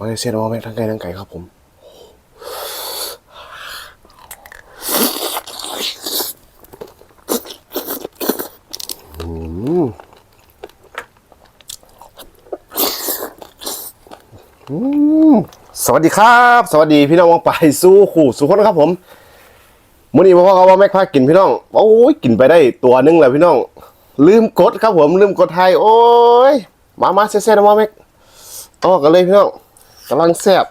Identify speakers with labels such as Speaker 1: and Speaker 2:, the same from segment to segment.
Speaker 1: มาเลเซียว่าแม่งทั้งไกลทั้งไก่ครับผมสวัสดีครับ สวัสดีพี่น้องวงไปสู้ขู่สุขคนครับผมมื่อนี้พ่อเขาว่าแม่ค้ากินพี่น้องโอ้ยกินไปได้ตัวหนึงแล้วพี่น้อง ลืมกดครับผมลืมกดไทยโอ้ยมามาเซ่ๆนะว่าแม่อ๋อกันเลยพี่น้อง กำลังแซ่บ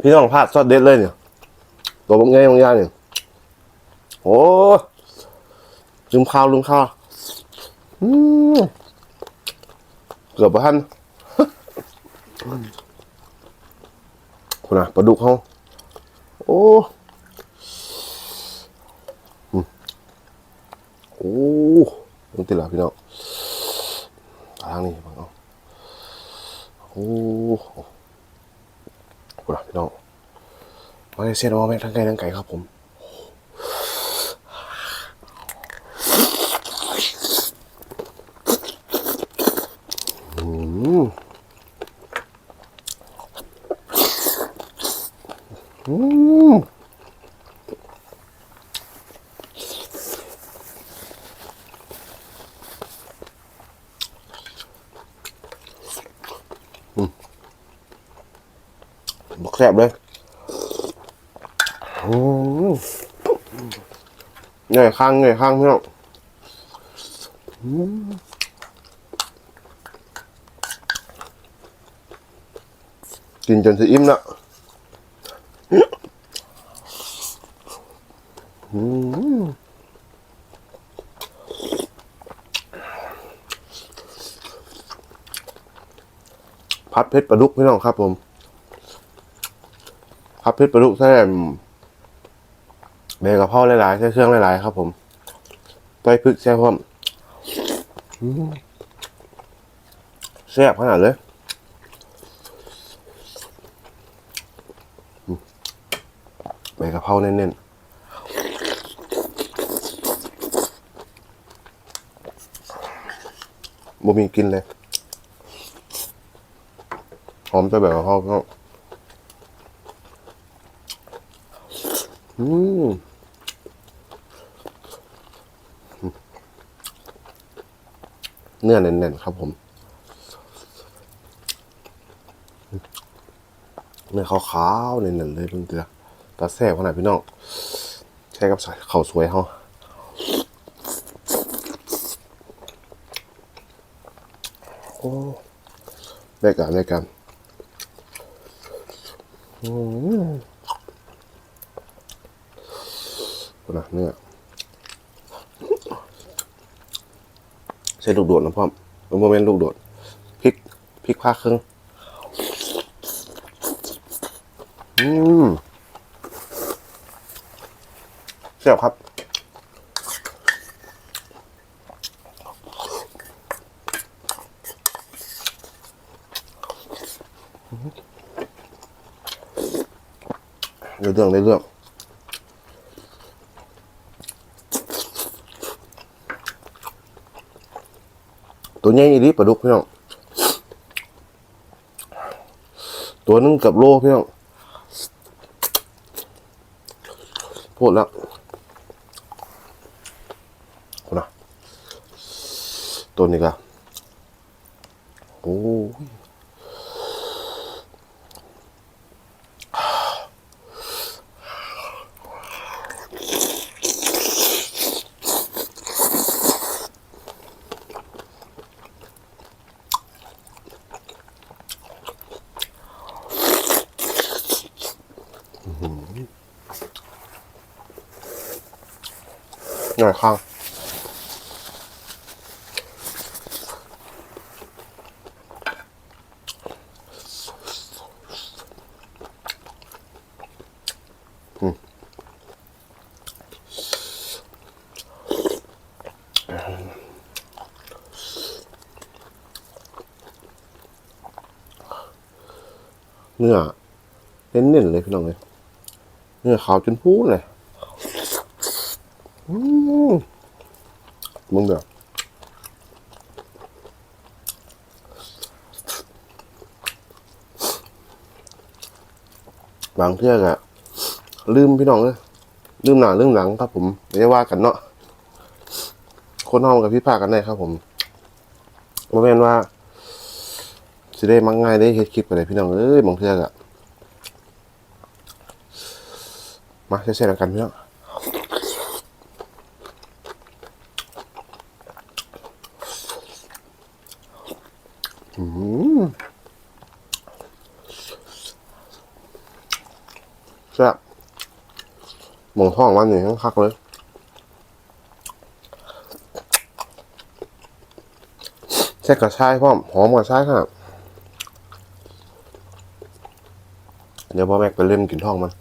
Speaker 1: พี่น้องพลาดซอสเด็ดเลยเนี่ย ตัวบางไงบางอย่างเนี่ย โอ้ลืมข้าวลืมข้าวเกือบบ่ทันคุณนะปลาดุกเขาโอ้โอ้ ยังติดหลับพี่น้องทางนี้บังเอาโอ้คุณน่ะพี่น้องมาเลเซียว่าแม่ทั้งไกลทั้งไก่ครับผมอืมอืมอืมบัก แซ่บเลยเหนื่อยข้างเหนื่อยข้างพี่น้องกินจนจะอิ่มละอืมพัดเพชรปลาดุกพี่น้องครับผม พัดเพชรปลาดุกใส่เบกระเพราหลายๆใส่เครื่องหลายๆครับ ผมต้อยพริกแซ่พร้อมแซ่บขนาดเลยใบกะเพราเน้นๆบ่มีกินเลย หอมแต่ใบกะเพราเนา อืมเนื้อแน่นๆครับผม เนื้อขาวๆเน่นๆเลยเพิ่งเตือตาแซ่บขนาดพี่น้องใช้กับข้าวสวยเฮาโอ้ได้กันได้กันอืม นะเนื้อใช้ลูกโดดนะพ่อมโมเมนต์ลูกโดดพริกพริกผ้าครึ่งอืมเสียบครับเดี๋ยวเรื่องได้เรื่อง ตัวใหญ่อีดีปลาดุกพี่น้องตัวนึงเกับโลพี่น้องพูดแล้วคนนะตัวนี้ก็โอ้ย หน่อยข้างเนื้อเน้นๆเลยพี่น้องเลย เนื้อขาวจนพูนเลยมึงเดี๋ยวบางเทือกอะลืมพี่น้องเลยลืมหน้าลืมหลังครับผมไม่ได้ว่ากันเนาะคนห้องกับพี่ภาคกันได้ครับ ผมโมเแม่นว่าสิได้มักง่ายได้เฮ็ดคลิปอะไรพี่น้องเอ้ยบางเทือกอะ มาเช่นๆกันพี่น้องอืมแซ่บหมองท้องวันนี้ทั้งคักเลยแช่กระชายพร้อมหอมกระชายครับเดี๋ยวพ่อแม็กไปเล่นกินท้องมัน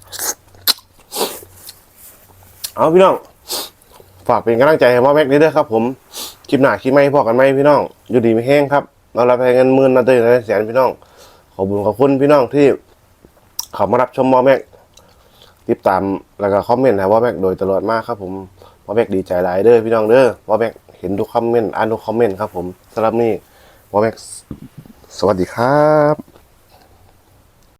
Speaker 1: เอาพี่น้อง ฝากเป็นกำลังใจให้พ่อแม็กนี่ด้วยครับ ผม คลิปหน้าคลิปไม่พอกันไหมพี่น้อง อยู่ดีไม่แห้งครับเรารับเงินหมื่นนาเตยนะแสนพี่น้อง ขอบคุณขอบคุณพี่น้องที่เขามารับชมพ่อแม็กติดตามแล้วก็คอมเมนต์นะพ่อแม็กโดยตลอดมากครับผมพ่อแม็กดีใจหลายเด้อพี่น้องเด้อพ่อแม็กเห็นทุกคอมเมนต์อ่านทุกคอมเมนต์ครับผมสำหรับนี่พ่อแม็กสวัสดีครับ